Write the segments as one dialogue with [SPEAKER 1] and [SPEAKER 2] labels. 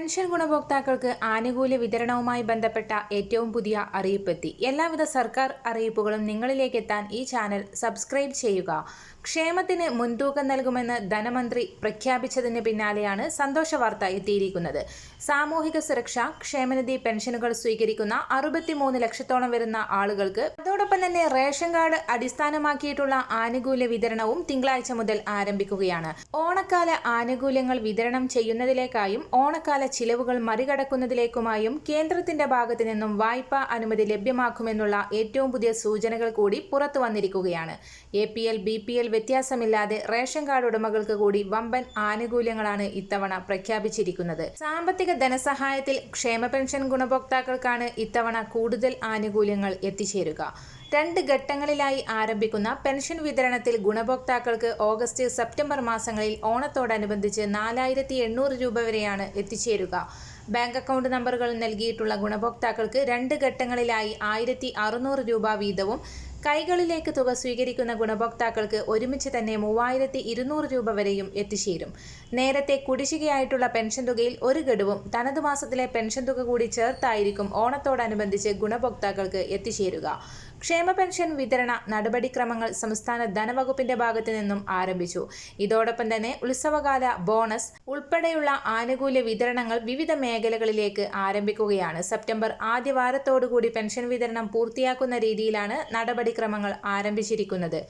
[SPEAKER 1] Pension ഗുണഭോക്താക്കൾക്ക് ആനുകൂല്യ വിതരണവുമായി ബന്ധപ്പെട്ട ഏറ്റവും പുതിയ അറിയിപ്പെത്തി. എല്ലാവിധ സർക്കാർ അറിയിപ്പുകളും നിങ്ങളിലേക്ക് എത്താൻ ഈ ചാനൽ സബ്സ്ക്രൈബ് ചെയ്യുക. ക്ഷേമത്തിന് മുൻതൂക്കം നൽകുമെന്ന് ധനമന്ത്രി പ്രഖ്യാപിച്ചതിന് പിന്നാലെയാണ് സന്തോഷ വാർത്ത എത്തിയിരിക്കുന്നത്. സാമൂഹിക സുരക്ഷ ക്ഷേമനിധി പെൻഷനുകൾ സ്വീകരിക്കുന്ന അറുപത്തിമൂന്ന് ലക്ഷത്തോളം വരുന്ന ആളുകൾക്ക് അതോടൊപ്പം തന്നെ റേഷൻ കാർഡ് അടിസ്ഥാനമാക്കിയിട്ടുള്ള ആനുകൂല്യ വിതരണവും തിങ്കളാഴ്ച മുതൽ ആരംഭിക്കുകയാണ്. ഓണക്കാല ആനുകൂല്യങ്ങൾ വിതരണം ചെയ്യുന്നതിലേക്കായും ഓണക്കാല ചിലവുകൾ മറികടക്കുന്നതിലേക്കുമായും കേന്ദ്രത്തിന്റെ ഭാഗത്തു നിന്നും വായ്പാ അനുമതി ലഭ്യമാക്കുമെന്നുള്ള ഏറ്റവും പുതിയ സൂചനകൾ കൂടി പുറത്തു വന്നിരിക്കുകയാണ്. A P L B P L വ്യത്യാസമില്ലാതെ റേഷൻ കാർഡ് ഉടമകൾക്ക് കൂടി വമ്പൻ ആനുകൂല്യങ്ങളാണ് ഇത്തവണ പ്രഖ്യാപിച്ചിരിക്കുന്നത്. സാമ്പത്തിക ധനസഹായത്തിൽ ക്ഷേമ പെൻഷൻ ഗുണഭോക്താക്കൾക്കാണ് ഇത്തവണ കൂടുതൽ ആനുകൂല്യങ്ങൾ എത്തിച്ചേരുക. രണ്ട് ഘട്ടങ്ങളിലായി ആരംഭിക്കുന്ന പെൻഷൻ വിതരണത്തിൽ ഗുണഭോക്താക്കൾക്ക് ഓഗസ്റ്റ് സെപ്റ്റംബർ മാസങ്ങളിൽ ഓണത്തോടനുബന്ധിച്ച് നാലായിരത്തി രൂപ വരെയാണ് എത്തിച്ചേരുക. ബാങ്ക് അക്കൗണ്ട് നമ്പറുകൾ നൽകിയിട്ടുള്ള ഗുണഭോക്താക്കൾക്ക് രണ്ട് ഘട്ടങ്ങളിലായി ആയിരത്തി രൂപ വീതവും കൈകളിലേക്ക് തുക സ്വീകരിക്കുന്ന ഗുണഭോക്താക്കൾക്ക് ഒരുമിച്ച് തന്നെ മൂവായിരത്തി ഇരുന്നൂറ് രൂപ വരെയും എത്തിച്ചേരും. നേരത്തെ കുടിശ്ശികയായിട്ടുള്ള പെൻഷൻ തുകയിൽ ഒരു ഗഡുവും തനതു മാസത്തിലെ പെൻഷൻ തുക കൂടി ചേർത്തായിരിക്കും ഓണത്തോടനുബന്ധിച്ച് ഗുണഭോക്താക്കൾക്ക് എത്തിച്ചേരുക. ക്ഷേമ പെൻഷൻ വിതരണ നടപടിക്രമങ്ങൾ സംസ്ഥാന ധനവകുപ്പിന്റെ ഭാഗത്തു നിന്നും ആരംഭിച്ചു. ഇതോടൊപ്പം തന്നെ ഉത്സവകാല ബോണസ് ഉൾപ്പെടെയുള്ള ആനുകൂല്യ വിതരണങ്ങൾ വിവിധ മേഖലകളിലേക്ക് ആരംഭിക്കുകയാണ്. സെപ്റ്റംബർ ആദ്യ വാരത്തോടുകൂടി പെൻഷൻ വിതരണം പൂർത്തിയാക്കുന്ന രീതിയിലാണ് നടപടിക്രമങ്ങൾ ആരംഭിച്ചിരിക്കുന്നത്.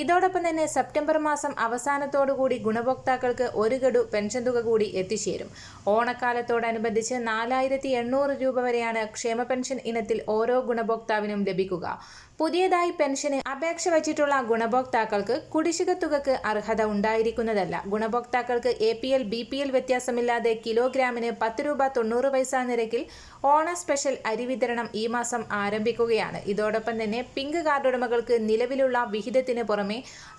[SPEAKER 1] ഇതോടൊപ്പം തന്നെ സെപ്റ്റംബർ മാസം അവസാനത്തോടുകൂടി ഗുണഭോക്താക്കൾക്ക് ഒരു ഗഡു പെൻഷൻ തുക കൂടി എത്തിച്ചേരും. ഓണക്കാലത്തോടനുബന്ധിച്ച് നാലായിരത്തി എണ്ണൂറ് രൂപ വരെയാണ് ക്ഷേമ പെൻഷൻ ഇനത്തിൽ ഓരോ ഗുണഭോക്താവിനും ലഭിക്കുക. പുതിയതായി പെൻഷന് അപേക്ഷ വച്ചിട്ടുള്ള ഗുണഭോക്താക്കൾക്ക് കുടിശ്ശിക തുകക്ക് അർഹത ഉണ്ടായിരിക്കുന്നതല്ല. ഗുണഭോക്താക്കൾക്ക് A P L B P L വ്യത്യാസമില്ലാതെ കിലോഗ്രാമിന് പത്ത് രൂപ തൊണ്ണൂറ് പൈസ നിരക്കിൽ ഓണ സ്പെഷ്യൽ അരി വിതരണം ഈ മാസം ആരംഭിക്കുകയാണ്. ഇതോടൊപ്പം തന്നെ പിങ്ക് കാർഡ് ഉടമകൾക്ക് നിലവിലുള്ള വിഹിതത്തിന് പുറമെ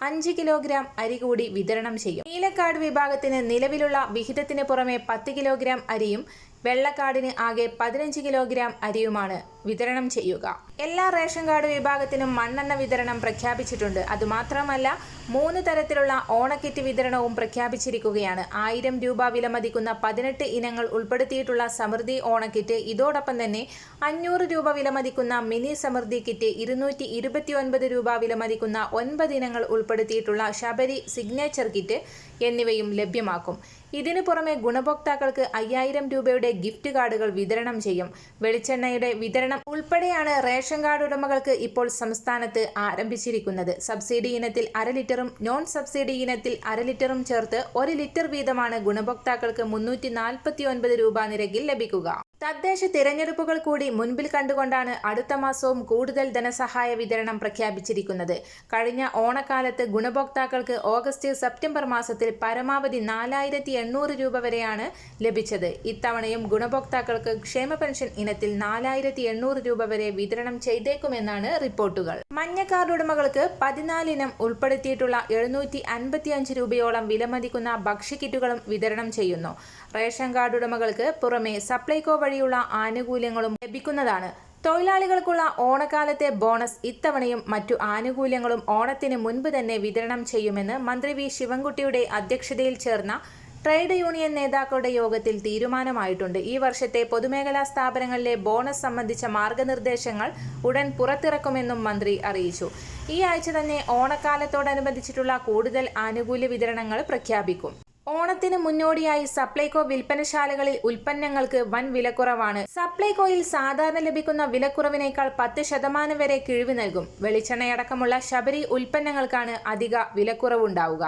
[SPEAKER 1] അഞ്ച് കിലോഗ്രാം അരി കൂടി വിതരണം ചെയ്യും. നീലക്കാർഡ് വിഭാഗത്തിന് നിലവിലുള്ള വിഹിതത്തിന് പുറമെ പത്ത് കിലോഗ്രാം അരിയും വെള്ളക്കാർഡിന് ആകെ പതിനഞ്ച് കിലോഗ്രാം അരിയുമാണ് വിതരണം ചെയ്യുക. എല്ലാ റേഷൻ കാർഡ് വിഭാഗത്തിനും മണ്ണെണ്ണ വിതരണം പ്രഖ്യാപിച്ചിട്ടുണ്ട്. അതുമാത്രമല്ല മൂന്ന് തരത്തിലുള്ള ഓണക്കിറ്റ് വിതരണവും പ്രഖ്യാപിച്ചിരിക്കുകയാണ്. ആയിരം രൂപ വിലമതിക്കുന്ന പതിനെട്ട് ഇനങ്ങൾ ഉൾപ്പെടുത്തിയിട്ടുള്ള സമൃദ്ധി ഓണക്കിറ്റ്. ഇതോടൊപ്പം തന്നെ അഞ്ഞൂറ് രൂപ വിലമതിക്കുന്ന മിനി സമൃദ്ധി കിറ്റ് ഇരുന്നൂറ്റി ഇരുപത്തി ഒൻപത് രൂപ വിലമതിക്കുന്ന ഒൻപത് ഇനങ്ങൾ ഉൾപ്പെടുത്തിയിട്ടുള്ള ശബരി സിഗ്നേച്ചർ കിറ്റ് എന്നിവയും ലഭ്യമാക്കും. ഇതിനു പുറമെ ഗുണഭോക്താക്കൾക്ക് അയ്യായിരം രൂപയുടെ ഗിഫ്റ്റ് കാർഡുകൾ വിതരണം ചെയ്യും. വെളിച്ചെണ്ണയുടെ വിതരണം ഉൾപ്പെടെയാണ് റേഷൻ കാർഡ് ഉടമകൾക്ക് ഇപ്പോൾ സംസ്ഥാനത്ത് ആരംഭിച്ചിരിക്കുന്നത്. സബ്സിഡി ഇനത്തിൽ അര ലിറ്ററും നോൺ സബ്സിഡി ഇനത്തിൽ അര ലിറ്ററും ചേർത്ത് ഒരു ലിറ്റർ വീതമാണ് ഗുണഭോക്താക്കൾക്ക് മുന്നൂറ്റി രൂപ നിരക്കിൽ ലഭിക്കുക. തദ്ദേശ തിരഞ്ഞെടുപ്പുകൾ കൂടി മുൻപിൽ കണ്ടുകൊണ്ടാണ് അടുത്ത മാസവും കൂടുതൽ ധനസഹായ വിതരണം പ്രഖ്യാപിച്ചിരിക്കുന്നത്. കഴിഞ്ഞ ഓണക്കാലത്ത് ഗുണഭോക്താക്കൾക്ക് ഓഗസ്റ്റ് സെപ്റ്റംബർ മാസത്തിൽ പരമാവധി നാലായിരത്തി എണ്ണൂറ് രൂപ വരെയാണ് ലഭിച്ചത്. ഇത്തവണയും ഗുണഭോക്താക്കൾക്ക് ക്ഷേമ പെൻഷൻ ഇനത്തിൽ നാലായിരത്തി എണ്ണൂറ് രൂപ വരെ വിതരണം ചെയ്തേക്കുമെന്നാണ് റിപ്പോർട്ടുകൾ. മഞ്ഞ കാർഡ് ഉടമകൾക്ക് പതിനാലിനം ഉൾപ്പെടുത്തിയിട്ടുള്ള എഴുന്നൂറ്റി അൻപത്തിയഞ്ച് രൂപയോളം വിലമതിക്കുന്ന ഭക്ഷ്യക്കിറ്റുകളും വിതരണം ചെയ്യുന്നു. റേഷൻ കാർഡ് ഉടമകൾക്ക് പുറമെ സപ്ലൈകോ വഴിയുള്ള ആനുകൂല്യങ്ങളും ലഭിക്കുന്നതാണ്. തൊഴിലാളികൾക്കുള്ള ഓണക്കാലത്തെ ബോണസ് ഇത്തവണയും മറ്റു ആനുകൂല്യങ്ങളും ഓണത്തിന് മുൻപ് തന്നെ വിതരണം ചെയ്യുമെന്ന് മന്ത്രി വി ശിവൻകുട്ടിയുടെ അധ്യക്ഷതയിൽ ചേർന്ന ട്രേഡ് യൂണിയൻ നേതാക്കളുടെ യോഗത്തിൽ തീരുമാനമായിട്ടുണ്ട്. ഈ വർഷത്തെ പൊതുമേഖലാ സ്ഥാപനങ്ങളിലെ ബോണസ് സംബന്ധിച്ച മാർഗനിർദ്ദേശങ്ങൾ ഉടൻ പുറത്തിറക്കുമെന്നും മന്ത്രി അറിയിച്ചു. ഈ ആഴ്ച തന്നെ ഓണക്കാലത്തോടനുബന്ധിച്ചിട്ടുള്ള കൂടുതൽ ആനുകൂല്യ വിതരണങ്ങൾ പ്രഖ്യാപിക്കും. ഓണത്തിന് മുന്നോടിയായി സപ്ലൈകോ വിൽപ്പനശാലകളിൽ ഉൽപ്പന്നങ്ങൾക്ക് വൻ വിലക്കുറവാണ്. സപ്ലൈകോയിൽ സാധാരണ ലഭിക്കുന്ന വിലക്കുറവിനേക്കാൾ പത്ത് ശതമാനം വരെ കിഴിവ് നൽകും. വെളിച്ചെണ്ണയടക്കമുള്ള ശബരി ഉൽപ്പന്നങ്ങൾക്കാണ് അധിക വിലക്കുറവുണ്ടാവുക.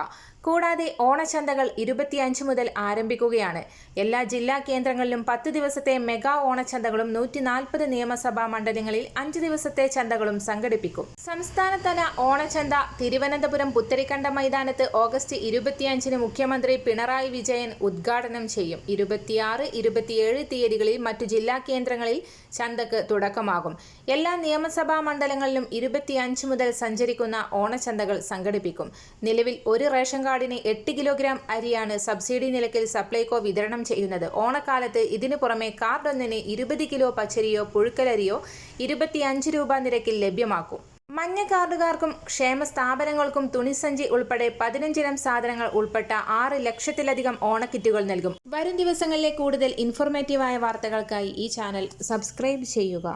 [SPEAKER 1] കൂടാതെ ഓണച്ചന്തകൾ ഇരുപത്തിയഞ്ച് മുതൽ ആരംഭിക്കുകയാണ്. എല്ലാ ജില്ലാ കേന്ദ്രങ്ങളിലും പത്ത് ദിവസത്തെ മെഗാ ഓണച്ചന്തകളും നൂറ്റി നാൽപ്പത് നിയമസഭാ മണ്ഡലങ്ങളിൽ അഞ്ച് ദിവസത്തെ ചന്തകളും സംഘടിപ്പിക്കും. സംസ്ഥാനതല ഓണച്ചന്ത തിരുവനന്തപുരം പുത്തരിക്കണ്ട മൈതാനത്ത് ഓഗസ്റ്റ് ഇരുപത്തിയഞ്ചിന് മുഖ്യമന്ത്രി പിണറായി വിജയൻ ഉദ്ഘാടനം ചെയ്യും. ഇരുപത്തിയാറ് ഇരുപത്തിയേഴ് തീയതികളിൽ മറ്റു ജില്ലാ കേന്ദ്രങ്ങളിൽ ചന്തക്ക് തുടക്കമാകും. എല്ലാ നിയമസഭാ മണ്ഡലങ്ങളിലും ഇരുപത്തിയഞ്ച് മുതൽ സഞ്ചരിക്കുന്ന ഓണച്ചന്തകൾ സംഘടിപ്പിക്കും. നിലവിൽ ഒരു റേഷൻ കാർഡിന് എട്ട് കിലോഗ്രാം അരിയാണ് സബ്സിഡി നിരക്കിൽ സപ്ലൈകോ വിതരണം ചെയ്യുന്നത്. ഓണക്കാലത്ത് ഇതിനു പുറമെ കാർഡ് ഒന്നിന് ഇരുപത് കിലോ പച്ചരിയോ പുഴുക്കലരിയോ ഇരുപത്തിയഞ്ച് രൂപ നിരക്കിൽ ലഭ്യമാക്കും. മഞ്ഞ കാർഡുകാർക്കും ക്ഷേമ സ്ഥാപനങ്ങൾക്കും തുണിസഞ്ചി ഉൾപ്പെടെ പതിനഞ്ചിനം സാധനങ്ങൾ ഉൾപ്പെട്ട ആറ് ലക്ഷത്തിലധികം ഓണക്കിറ്റുകൾ നൽകും. വരും ദിവസങ്ങളിലെ കൂടുതൽ ഇൻഫോർമേറ്റീവായ വാർത്തകൾക്കായി ഈ ചാനൽ സബ്സ്ക്രൈബ് ചെയ്യുക.